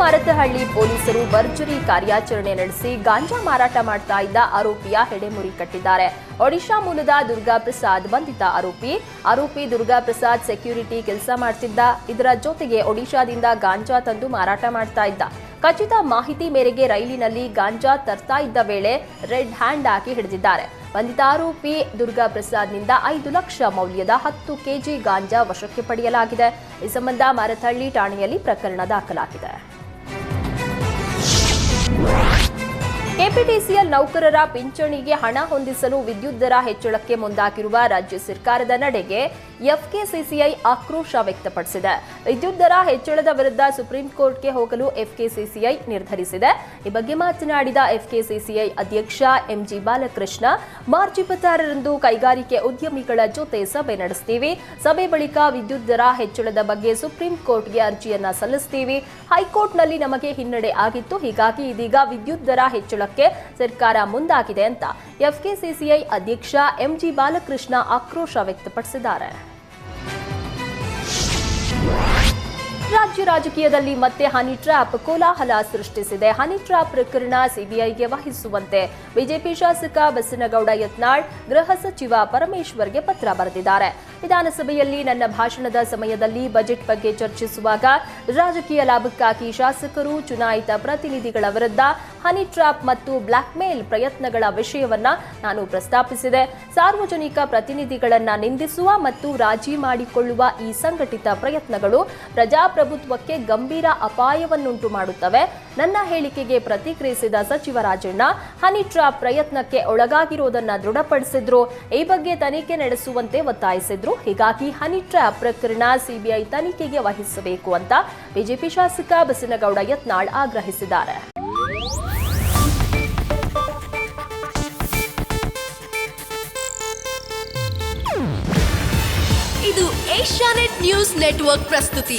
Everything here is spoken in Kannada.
ಮಾರತಹಳ್ಳಿ ಪೊಲೀಸರು ಭರ್ಜರಿ ಕಾರ್ಯಾಚರಣೆ ನಡೆಸಿ ಗಾಂಜಾ ಮಾರಾಟ ಮಾಡ್ತಾ ಇದ್ದ ಆರೋಪಿಯ ಹೆಡೆಮುರಿ ಕಟ್ಟಿದ್ದಾರೆ. ಒಡಿಶಾ ಮೂಲದ ದುರ್ಗಾ ಪ್ರಸಾದ್ ಬಂಧಿತ ಆರೋಪಿ. ಆರೋಪಿ ದುರ್ಗಾ ಪ್ರಸಾದ್ ಸೆಕ್ಯೂರಿಟಿ ಕೆಲಸ ಮಾಡ್ತಿದ್ದ. ಇದರ ಜೊತೆಗೆ ಒಡಿಶಾದಿಂದ ಗಾಂಜಾ ತಂದು ಮಾರಾಟ ಮಾಡ್ತಾ ಇದ್ದ. ಖಚಿತ ಮಾಹಿತಿ ಮೇರೆಗೆ ರೈಲಿನಲ್ಲಿ ಗಾಂಜಾ ತರ್ತಾ ಇದ್ದ ವೇಳೆ ರೆಡ್ ಹ್ಯಾಂಡ್ ಹಾಕಿ ಹಿಡಿದಿದ್ದಾರೆ. ಬಂಧಿತ ಆರೋಪಿ ದುರ್ಗಾ ಪ್ರಸಾದ್ನಿಂದ ಐದು ಲಕ್ಷ ಮೌಲ್ಯದ ಹತ್ತು ಕೆಜಿ ಗಾಂಜಾ ವಶಕ್ಕೆ ಪಡೆಯಲಾಗಿದೆ. ಈ ಸಂಬಂಧ ಮಾರತಹಳ್ಳಿ ಠಾಣೆಯಲ್ಲಿ ಪ್ರಕರಣ ದಾಖಲಾಗಿದೆ. What? ಕೆಪಿಟಿಸಿಎಲ್ ನೌಕರರ ಪಿಂಚಣಿಗೆ ಹಣ ಹೊಂದಿಸಲು ವಿದ್ಯುತ್ ದರ ಹೆಚ್ಚಳಕ್ಕೆ ಮುಂದಾಗಿರುವ ರಾಜ್ಯ ಸರ್ಕಾರದ ನಡೆಗೆ ಎಫ್ಕೆಸಿಸಿಐ ಆಕ್ರೋಶ ವ್ಯಕ್ತಪಡಿಸಿದೆ. ವಿದ್ಯುತ್ ದರ ಹೆಚ್ಚಳದ ವಿರುದ್ಧ ಸುಪ್ರೀಂ ಕೋರ್ಟ್ಗೆ ಹೋಗಲು ಎಫ್ಕೆಸಿಸಿಐ ನಿರ್ಧರಿಸಿದೆ. ಈ ಬಗ್ಗೆ ಮಾತನಾಡಿದ ಎಫ್ಕೆಸಿಸಿಐ ಅಧ್ಯಕ್ಷ ಎಂಜಿ ಬಾಲಕೃಷ್ಣ, ಮಾರ್ಚ್ ಇಪ್ಪತ್ತಾರರಂದು ಕೈಗಾರಿಕೆ ಉದ್ಯಮಿಗಳ ಜೊತೆ ಸಭೆ ನಡೆಸ್ತೀವಿ. ಸಭೆ ಬಳಿಕ ವಿದ್ಯುತ್ ದರ ಹೆಚ್ಚಳದ ಬಗ್ಗೆ ಸುಪ್ರೀಂ ಕೋರ್ಟ್ಗೆ ಅರ್ಜಿಯನ್ನ ಸಲ್ಲಿಸ್ತೀವಿ. ಹೈಕೋರ್ಟ್ನಲ್ಲಿ ನಮಗೆ ಹಿನ್ನಡೆ ಆಗಿತ್ತು, ಹೀಗಾಗಿ ಇದೀಗ ವಿದ್ಯುತ್ ದರ ಹೆಚ್ಚಳಕ್ಕೆ ಸರ್ಕಾರ ಮುಂದಾಗಿದೆ ಅಂತ ಎಫ್ಕೆಸಿಸಿಐ ಅಧ್ಯಕ್ಷ ಎಂಜಿ ಬಾಲಕೃಷ್ಣ ಆಕ್ರೋಶ ವ್ಯಕ್ತಪಡಿಸಿದ್ದಾರೆ. ರಾಜ್ಯ ರಾಜಕೀಯದಲ್ಲಿ ಮತ್ತೆ ಹನಿ ಟ್ರ್ಯಾಪ್ ಕೋಲಾಹಲ ಸೃಷ್ಟಿಸಿದೆ. ಹನಿ ಟ್ರ್ಯಾಪ್ ಪ್ರಕರಣ ಸಿಬಿಐಗೆ ವಹಿಸುವಂತೆ ಬಿಜೆಪಿ ಶಾಸಕ ಬಸನಗೌಡ ಯತ್ನಾಳ್, ಗೃಹ ಸಚಿವ ಪರಮೇಶ್ವರ್ಗೆ ಪತ್ರ ಬರೆದಿದ್ದಾರೆ. ವಿಧಾನಸಭೆಯಲ್ಲಿ ನನ್ನ ಭಾಷಣದ ಸಮಯದಲ್ಲಿ ಬಜೆಟ್ ಬಗ್ಗೆ ಚರ್ಚಿಸುವಾಗ ರಾಜಕೀಯ ಲಾಭಕ್ಕಾಗಿ ಶಾಸಕರು, ಚುನಾಯಿತ ಪ್ರತಿನಿಧಿಗಳ ವಿರುದ್ಧ ಹನಿ ಟ್ರ್ಯಾಪ್ ಮತ್ತು ಬ್ಲಾಕ್ ಮೇಲ್ ಪ್ರಯತ್ನಗಳ ವಿಷಯವನ್ನ ನಾನು ಪ್ರಸ್ತಾಪಿಸಿದೆ. ಸಾರ್ವಜನಿಕ ಪ್ರತಿನಿಧಿಗಳನ್ನ ನಿಂದಿಸುವ ಮತ್ತು ರಾಜಿ ಮಾಡಿಕೊಳ್ಳುವ ಈ ಸಂಘಟಿತ ಪ್ರಯತ್ನಗಳು ಪ್ರಜಾಪ್ರಭುತ್ವಕ್ಕೆ ಗಂಭೀರ ಅಪಾಯವನ್ನುಂಟು ಮಾಡುತ್ತವೆ. ನನ್ನ ಹೇಳಿಕೆಗೆ ಪ್ರತಿಕ್ರಿಯಿಸಿದ ಸಚಿವ ರಾಜಣ್ಣ, ಹನಿ ಟ್ರಾಪ್ ಪ್ರಯತ್ನಕ್ಕೆ ಒಳಗಾಗಿರುವುದನ್ನ ದೃಢಪಡಿಸಿದ್ರು. ಈ ಬಗ್ಗೆ ತನಿಖೆ ನಡೆಸುವಂತೆ ಒತ್ತಾಯಿಸಿದ್ರು. ಹೀಗಾಗಿ ಹನಿ ಟ್ರಾಪ್ ಪ್ರಕರಣ ಸಿಬಿಐ ತನಿಖೆಗೆ ವಹಿಸಬೇಕು ಅಂತ ಬಿಜೆಪಿ ಶಾಸಕ ಬಸನಗೌಡ ಯತ್ನಾಳ್ ಆಗ್ರಹಿಸಿದ್ದಾರೆ. ಇದು ಏಷ್ಯಾನೆಟ್ ನ್ಯೂಸ್ ನೆಟ್ವರ್ಕ್ ಪ್ರಸ್ತುತಿ.